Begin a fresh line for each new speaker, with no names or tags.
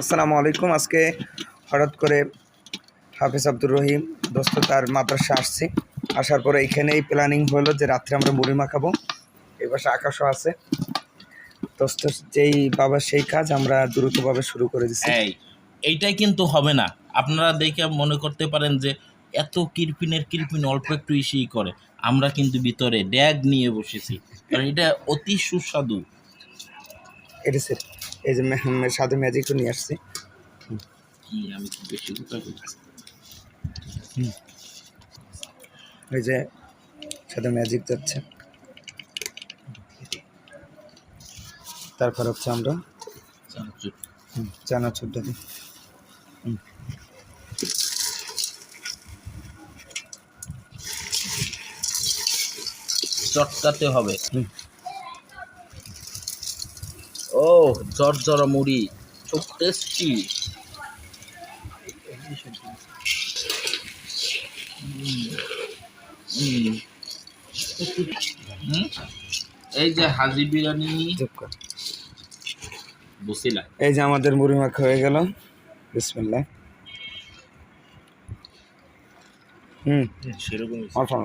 আসসালামু আলাইকুম। আজকে হঠাৎ করে হাফিজ আব্দুর রহিম দোস্ত তার মাদ্রাসা আসছি। আসার পরে এইখানেই প্ল্যানিং হলো যে রাত্রে আমরা মুড়ি মাখাবো। এই পাশে আকাশও আছে। দোস্ত যেই বাবা সেই কাজ আমরা দ্রুতভাবে শুরু করে দিচ্ছি
এই এইটাই কিন্তু হবে না। আপনারা দেখে মনে করতে পারেন যে এত কিরপিনের কিরপিন অল্প একটু ইসেই করে। আমরা কিন্তু ভিতরে ড্যাগ নিয়ে বসেছি। কারণ এটা অতি সুস্বাদু।
এটা স্যার এই যে সাধু ম্যাজিকও নিয়ে আসছি এই যে সাথে ম্যাজিক যাচ্ছে তারপর হচ্ছে আমরা
চানাচুর।
হুম, চানা চুরটা দিই
চটকাতে হবে
হুম।
ও জর্জরা মুড়ি। খুব টেস্টি এই যে হাজি বিরিয়ানি। বসিলা।
এই যে আমাদের মুড়ি মাখা হয়ে গেল। বিসমিল্লাহ। হুম।
সেরকম।